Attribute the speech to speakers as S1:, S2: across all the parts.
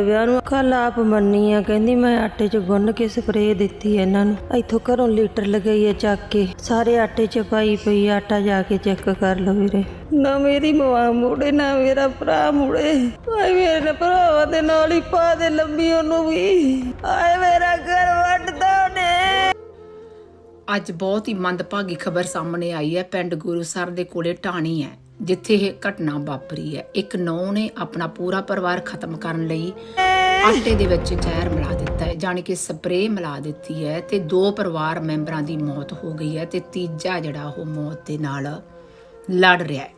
S1: ਵਿਆਹ ਨੂੰ ਕੱਲ ਆਪ ਮੰਨੀ ਆ ਕਹਿੰਦੀ ਮੈਂ ਆਟੇ 'ਚ ਗੁੰਨ ਕੇ ਸਪਰੇਅ ਦਿੱਤੀ ਹੈ ਇਹਨਾਂ ਨੂੰ। ਇੱਥੋਂ ਘਰੋਂ ਲੀਟਰ ਲਗਾਈ ਹੈ ਚੱਕ ਕੇ। ਸਾਰੇ ਆਟੇ 'ਚ ਪਾਈ ਪਈ ਆ, ਆਟਾ ਜਾ ਕੇ ਚੈੱਕ ਕਰ ਲਓ ਵੀਰੇ। ਨਾ ਮੇਰੀ ਮਾਂ ਮੁੜੇ ਨਾ ਮੇਰਾ ਭਰਾ ਮੁੜੇ। ਆਏ ਮੇਰੇ ਭਰਾਵਾਂ ਦੇ ਨਾਲ ਹੀ ਪਾ ਦੇ ਲੰਬੀ ਉਹਨੂੰ ਵੀ। ਆਏ ਮੇਰਾ ਘਰ ਵੱਢਦਾ ਉਹਨੇ।
S2: ਅੱਜ ਬਹੁਤ ਹੀ ਮੰਦਭਾਗੀ ਖਬਰ ਸਾਹਮਣੇ ਆਈ ਹੈ। ਪਿੰਡ ਗੁਰੂਸਰ ਦੇ ਕੋਲੇ ਢਾਣੀ ਹੈ। ਜਿੱਥੇ ਇਹ ਘਟਨਾ ਵਾਪਰੀ ਹੈ। ਇੱਕ ਨੌ ਨੇ ਆਪਣਾ ਪੂਰਾ ਪਰਿਵਾਰ ਖਤਮ ਕਰਨ ਲਈ ਆਟੇ ਦੇ ਵਿੱਚ ਜ਼ਹਿਰ ਮਿਲਾ ਦਿੱਤਾ ਹੈ, ਜਾਣੀ ਕਿ ਸਪਰੇਅ ਮਿਲਾ ਦਿੱਤੀ ਹੈ ਤੇ ਦੋ ਪਰਿਵਾਰ ਮੈਂਬਰਾਂ ਦੀ ਮੌਤ ਹੋ ਗਈ ਹੈ ਤੇ ਤੀਜਾ ਜਿਹੜਾ ਉਹ ਮੌਤ ਦੇ ਨਾਲ ਲੜ ਰਿਹਾ ਹੈ।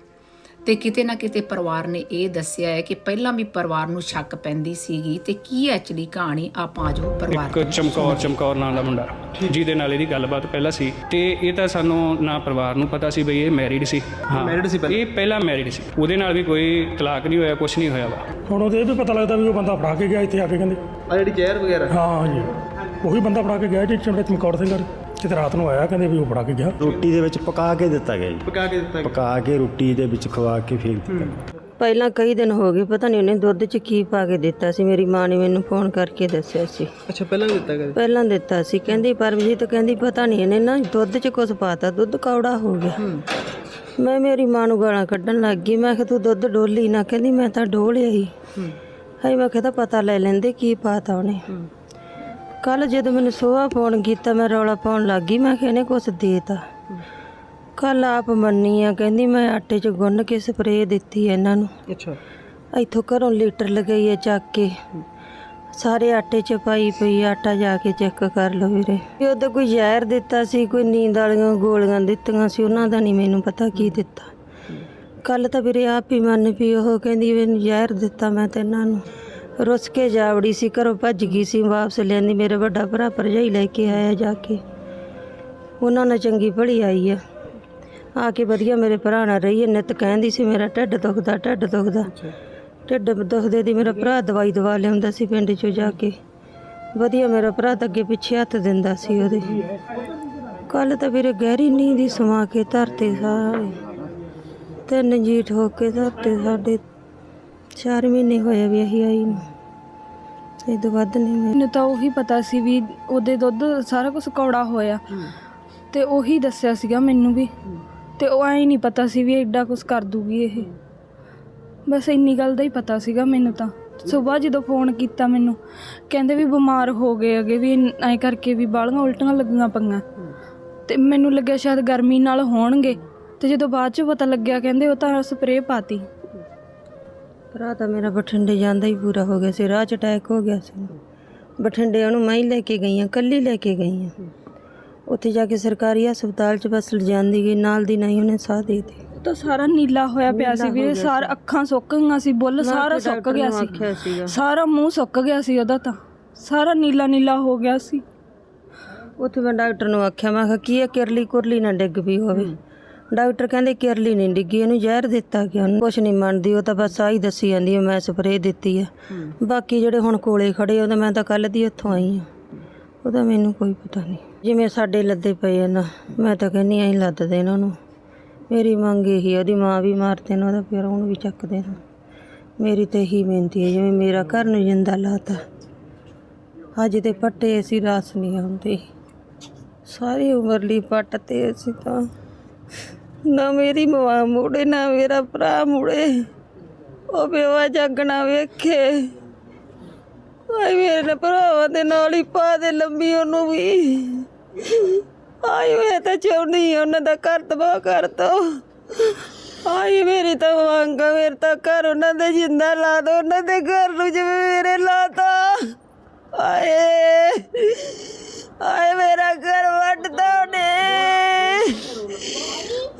S2: ਤੇ ਕਿਤੇ ਨਾ ਕਿਤੇ ਪਰਿਵਾਰ ਨੇ ਇਹ ਦੱਸਿਆ ਹੈ ਕਿ ਪਹਿਲਾਂ ਵੀ ਪਰਿਵਾਰ ਨੂੰ ਸ਼ੱਕ ਪੈਂਦੀ ਸੀਗੀ ਤੇ ਕੀ ਐਕਚੁਅਲੀ ਕਹਾਣੀ ਆਪਾਂ ਜੋ ਪਰਿਵਾਰ
S3: ਇੱਕ ਚਮਕੌਰ ਚਮਕੌਰ ਨਾਂ ਦਾ ਮੁੰਡਾ। ਜਿਹਦੇ ਨਾਲ ਇਹਦੀ ਗੱਲਬਾਤ ਪਹਿਲਾਂ ਸੀ। ਤੇ ਇਹ ਤਾਂ ਸਾਨੂੰ ਨਾ ਪਰਿਵਾਰ ਨੂੰ ਪਤਾ ਸੀ ਬਈ ਇਹ ਮੈਰਿਡ ਸੀ। ਹਾਂ। ਮੈਰਿਡ ਸੀ ਇਹ ਪਹਿਲਾਂ ਮੈਰਿਡ ਸੀ। ਉਹਦੇ ਨਾਲ ਵੀ ਕੋਈ ਤਲਾਕ ਨਹੀਂ ਹੋਇਆ ਕੁਝ ਨਹੀਂ ਹੋਇਆ ਵਾ।
S4: ਹੁਣ ਉਹਦੇ ਇਹ ਵੀ ਪਤਾ ਲੱਗਦਾ ਵੀ ਉਹ ਬੰਦਾ ਫੜਾ ਕੇ ਗਿਆ ਇੱਥੇ ਆ ਕੇ ਕਹਿੰਦੇ।
S5: ਆ ਜਿਹੜੀ ਜ਼ਹਿਰ ਵਗੈਰਾ।
S4: ਹਾਂ ਜੀ ਉਹੀ ਬੰਦਾ ਫੜਾ ਕੇ ਗਿਆ ਜੀ ਚਮੜੇ ਚਮਕੌਰ ਸਿੰਘ ਘਰ। ਕਿਤੇ ਰਾਤ ਨੂੰ ਆਇਆ ਕਹਿੰਦੇ ਵੀ ਉਹ ਫੜਾ ਕੇ ਗਿਆ।
S6: ਰੋਟੀ ਦੇ ਵਿੱਚ ਪਕਾ ਕੇ ਦਿੱਤਾ ਗਿਆ ਜੀ।
S5: ਪਕਾ ਕੇ ਦਿੱਤਾ
S6: ਪਕਾ ਕੇ ਰੋਟੀ ਦੇ ਵਿੱਚ ਖਵਾ ਕੇ ਫੇਕ ਦਿੱਤਾ
S1: ਪਹਿਲਾਂ ਕਈ ਦਿਨ ਹੋ ਗਏ ਪਤਾ ਨਹੀਂ ਉਹਨੇ ਦੁੱਧ 'ਚ ਕੀ ਪਾ ਕੇ ਦਿੱਤਾ ਸੀ। ਮੇਰੀ ਮਾਂ ਨੇ ਮੈਨੂੰ ਫੋਨ ਕਰਕੇ ਦੱਸਿਆ ਸੀ।
S5: ਅੱਛਾ ਪਹਿਲਾਂ ਦਿੱਤਾ ਗਿਆ
S1: ਪਹਿਲਾਂ ਦਿੱਤਾ ਸੀ। ਕਹਿੰਦੀ ਪਰਮਜੀਤ ਕਹਿੰਦੀ ਪਤਾ ਨਹੀਂ ਇਹਨੇ ਨਾ ਦੁੱਧ 'ਚ ਕੁਝ ਪਾਤਾ ਦੁੱਧ ਕੌੜਾ ਹੋ ਗਿਆ। ਮੈਂ ਮੇਰੀ ਮਾਂ ਨੂੰ ਗਾਲਾਂ ਕੱਢਣ ਲੱਗ ਗਈ। ਮੈਂ ਕਿਹਾ ਤੂੰ ਦੁੱਧ ਡੋਲੀ ਨਾ। ਕਹਿੰਦੀ ਮੈਂ ਤਾਂ ਡੋਲਿਆ ਹੀ। ਹਾਈ ਮੈਂ ਕਿਹਾ ਪਤਾ ਲੈ ਲੈਂਦੇ ਕੀ ਪਾਤਾ ਉਹਨੇ। ਕੱਲ ਜਦੋਂ ਮੈਨੂੰ ਸੋਹਾ ਫੋਨ ਕੀਤਾ ਮੈਂ ਰੌਲਾ ਪਾਉਣ ਲੱਗ ਗਈ ਮੈਂ ਕਿਹਾ ਇਹਨੇ ਕੁਝ ਦੇਤਾ। ਕੱਲ ਆਪ ਮੰਨੀ ਆ ਕਹਿੰਦੀ ਮੈਂ ਆਟੇ 'ਚ ਗੁੰਨ ਕੇ ਸਪਰੇਅ ਦਿੱਤੀ ਇਹਨਾਂ ਨੂੰ।
S5: ਅੱਛਾ।
S1: ਇੱਥੋਂ ਘਰੋਂ ਲੀਟਰ ਲਗਾਈ ਹੈ ਚੱਕ ਕੇ। ਸਾਰੇ ਆਟੇ 'ਚ ਪਾਈ ਪਈ ਆਟਾ ਜਾ ਕੇ ਚੈੱਕ ਕਰ ਲਓ ਵੀਰੇ। ਵੀ ਉਹਦਾ ਕੋਈ ਜ਼ਹਿਰ ਦਿੱਤਾ ਸੀ ਕੋਈ ਨੀਂਦ ਵਾਲੀਆਂ ਗੋਲੀਆਂ ਦਿੱਤੀਆਂ ਸੀ ਉਹਨਾਂ ਦਾ ਨਹੀਂ ਮੈਨੂੰ ਪਤਾ ਕੀ ਦਿੱਤਾ। ਕੱਲ ਤਾਂ ਵੀਰੇ ਆਪ ਹੀ ਮੰਨ ਵੀ ਉਹ ਕਹਿੰਦੀ ਵੀ ਇਹਨੂੰ ਜ਼ਹਿਰ ਦਿੱਤਾ ਮੈਂ ਤੇ ਇਹਨਾਂ ਨੂੰ। ਰੁੱਸ ਕੇ ਜਾਵੜੀ ਸੀ ਘਰੋਂ ਭੱਜ ਗਈ ਸੀ ਵਾਪਸ ਲੈਂਦੀ ਮੇਰੇ ਵੱਡਾ ਭਰਾ ਭਰਜਾਈ ਲੈ ਕੇ ਆਇਆ ਜਾ ਕੇ। ਉਹਨਾਂ ਨਾਲ ਚੰਗੀ ਭਲੀ ਆਈ ਆ। ਆ ਕੇ ਵਧੀਆ ਮੇਰੇ ਭਰਾ ਨਾਲ ਰਹੀ ਨਿੱਤ ਕਹਿੰਦੀ ਸੀ ਮੇਰਾ ਢਿੱਡ ਦੁਖਦਾ ਢਿੱਡ ਦੁਖਦਾ। ਢਿੱਡ ਦੁਖਦੇ ਦੀ ਮੇਰਾ ਭਰਾ ਦਵਾਈ ਦਵਾ ਲਿਆਉਂਦਾ ਸੀ ਪਿੰਡ 'ਚੋਂ ਜਾ ਕੇ। ਵਧੀਆ ਮੇਰਾ ਭਰਾ ਤਾਂ ਅੱਗੇ ਪਿੱਛੇ ਹੱਥ ਦਿੰਦਾ ਸੀ ਉਹਦੇ। ਕੱਲ ਤਾਂ ਵੀਰੇ ਗਹਿਰੀ ਨੀਂਦ ਹੀ ਸਮਾ ਕੇ ਧਰਤੇ ਸਾਰੇ। ਤਿੰਨ ਜੀਠ ਹੋ ਕੇ ਧਰਤੇ ਸਾਡੇ 4 ਮਹੀਨੇ ਹੋਏ ਵੀ ਅਸੀਂ ਆਈ ਨੂੰ। ਇਹ ਤੋਂ ਵੱਧ ਨਹੀਂ
S7: ਮੈਨੂੰ ਤਾਂ ਉਹੀ ਪਤਾ ਸੀ ਵੀ ਉਹਦੇ ਦੁੱਧ ਸਾਰਾ ਕੁਝ ਕੌੜਾ ਹੋਇਆ। ਤੇ ਉਹੀ ਦੱਸਿਆ ਸੀਗਾ ਮੈਨੂੰ ਵੀ। ਤੇ ਉਹ ਐਂ ਨਹੀਂ ਪਤਾ ਸੀ ਵੀ ਐਡਾ ਕੁਝ ਕਰ ਦੂਗੀ ਇਹ। ਬਸ ਇੰਨੀ ਗੱਲ ਦਾ ਹੀ ਪਤਾ ਸੀਗਾ ਮੈਨੂੰ ਤਾਂ। ਸਵੇਰ ਜਦੋਂ ਫੋਨ ਕੀਤਾ ਮੈਨੂੰ ਕਹਿੰਦੇ ਵੀ ਬਿਮਾਰ ਹੋ ਗਏ ਅਗੇ ਵੀ ਐਂ ਕਰਕੇ ਵੀ ਬਾਲੀਆਂ ਉਲਟੀਆਂ ਲੱਗੀਆਂ ਪਈਆਂ। ਤੇ ਮੈਨੂੰ ਲੱਗਿਆ ਸ਼ਾਇਦ ਗਰਮੀ ਨਾਲ ਹੋਣਗੇ। ਤੇ ਜਦੋਂ ਬਾਅਦ ਚ ਪਤਾ ਲੱਗਿਆ ਕਹਿੰਦੇ ਉਹ ਤਾਂ ਸਪਰੇਅ ਪਾਤੀ।
S1: ਭਰਾ ਤਾਂ ਮੇਰਾ ਬਠਿੰਡੇ ਜਾਂਦਾ ਹੀ ਪੂਰਾ ਹੋ ਗਿਆ ਸੀ ਰਾਹ 'ਚ ਅਟੈਕ ਹੋ ਗਿਆ ਸੀ। ਬਠਿੰਡੇ ਉਹਨੂੰ ਮੈਂ ਹੀ ਲੈ ਕੇ ਗਈ ਹਾਂ ਕੱਲੀ ਲੈ ਕੇ ਗਈ ਹਾਂ ਉੱਥੇ ਜਾ ਕੇ ਸਰਕਾਰੀ ਹਸਪਤਾਲ 'ਚ ਬਸ ਲਿਜਾਂਦੀ ਗਈ ਨਾਲ ਦੀ ਨਹੀਂ ਉਹਨੇ ਸਾਹ ਦੇ ਦਿੱਤੇ।
S7: ਉਹ ਤਾਂ ਸਾਰਾ ਨੀਲਾ ਹੋਇਆ ਪਿਆ ਸੀ ਵੀਰੇ ਸਾਰ ਅੱਖਾਂ ਸੁੱਕ ਗਈਆਂ ਸੀ ਬੁੱਲ ਸਾਰਾ ਸੁੱਕ ਗਿਆ ਸੀ। ਸਾਰਾ ਮੂੰਹ ਸੁੱਕ ਗਿਆ ਸੀ ਉਹਦਾ ਤਾਂ। ਸਾਰਾ ਨੀਲਾ ਨੀਲਾ ਹੋ ਗਿਆ ਸੀ।
S1: ਉੱਥੇ ਮੈਂ ਡਾਕਟਰ ਨੂੰ ਆਖਿਆ ਮੈਂ ਕਿਹਾ ਕੀ ਇਹ ਕਿਰਲੀ ਕੁਰਲੀ ਨਾ ਡਿੱਗ ਪਈ ਹੋਵੇ। ਡਾਕਟਰ ਕਹਿੰਦੇ ਕਿਰਲੀ ਨਹੀਂ ਡਿੱਗੀ ਇਹਨੂੰ ਜ਼ਹਿਰ ਦਿੱਤਾ ਗਿਆ। ਉਹਨੂੰ ਕੁਛ ਨਹੀਂ ਮੰਨਦੀ ਉਹ ਤਾਂ ਬਸ ਆਹੀ ਦੱਸੀ ਜਾਂਦੀ ਹੈ ਮੈਂ ਸਪਰੇਅ ਦਿੱਤੀ ਹੈ। ਬਾਕੀ ਜਿਹੜੇ ਹੁਣ ਕੋਲੇ ਖੜੇ ਉਹਦਾ ਮੈਂ ਤਾਂ ਕੱਲ ਦੀ ਇੱਥੋਂ ਆਈ ਹਾਂ ਉਹਦਾ ਮੈਨੂੰ ਕੋਈ ਪਤਾ ਨਹੀਂ। ਜਿਵੇਂ ਸਾਡੇ ਲੱਦੇ ਪਏ ਆ ਨਾ ਮੈਂ ਤਾਂ ਕਹਿੰਨੀ ਆਂ ਲੱਦ ਦੇ ਇਹਨਾਂ ਨੂੰ ਮੇਰੀ ਮੰਗ ਇਹੀ ਆ, ਉਹਦੀ ਮਾਂ ਵੀ ਮਾਰਦੇ ਨੇ ਉਹਦਾ ਪਿਓ ਉਹਨੂੰ ਵੀ ਚੱਕ ਦੇਣਾ ਮੇਰੀ ਤੇ ਇਹੀ ਬੇਨਤੀ ਹੈ ਜਿਵੇਂ ਮੇਰਾ ਘਰ ਨੂੰ ਜਿੰਦਾ ਲਾਤਾ। ਅੱਜ ਤੇ ਪੱਟੇ ਅਸੀਂ ਰਾਸ ਨਹੀਂ ਆਉਂਦੇ ਸਾਰੀ ਉਮਰ ਲਈ ਪੱਟ ਤੇ ਅਸੀਂ ਤਾਂ। ਨਾ ਮੇਰੀ ਮਾਂ ਮੁੜੇ ਨਾ ਮੇਰਾ ਭਰਾ ਮੁੜੇ। ਉਹ ਬੇਵਾ ਜਾਗਣਾ ਵੇਖੇ। ਆਈ ਮੇਰੇ ਭਰਾਵਾਂ ਦੇ ਨਾਲ ਹੀ ਪਾ ਦੇ ਲੰਬੀ ਉਹਨੂੰ ਵੀ। ਆਈ ਮੈਂ ਤਾਂ ਚਾਹੁੰਦੀ ਹਾਂ ਉਹਨਾਂ ਦਾ ਘਰ ਤਬਾਹ ਕਰ ਦੋ। ਆਈ ਮੇਰੀ ਤਾਂ ਮੰਗ ਆ, ਮੇਰੇ ਤਾਂ ਘਰ ਉਹਨਾਂ ਦੇ ਜਿੰਦਾ ਲਾ ਦੋ ਉਹਨਾਂ ਦੇ ਘਰ ਨੂੰ ਜਿਵੇਂ ਮੇਰੇ ਲਾਤਾ ਆਏ ਆਏ ਮੇਰਾ ਘਰ ਵੱਢਦਾ ਉਹਨੇ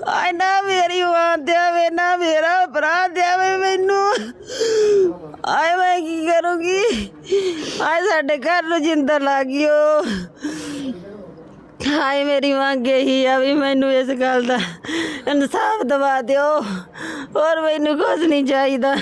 S1: ਆਏ ਨਾ ਮੇਰੀ ਮਾਂ ਦੇਵੇ ਨਾ ਮੇਰਾ ਭਰਾ ਦੇਵੇ ਮੈਨੂੰ ਆਏ ਮੈਂ ਕੀ ਕਰੂੰਗੀ ਆਏ ਸਾਡੇ ਘਰ ਨੂੰ ਲੱਗ ਗਈ ਗਿਓ। ਹਾਏ ਮੇਰੀ ਮੰਗ ਇਹੀ ਆ ਵੀ ਮੈਨੂੰ ਇਸ ਗੱਲ ਦਾ ਇਨਸਾਫ ਦਵਾ ਦਿਓ। ਹੋਰ ਮੈਨੂੰ ਕੁਝ ਨਹੀਂ ਚਾਹੀਦਾ।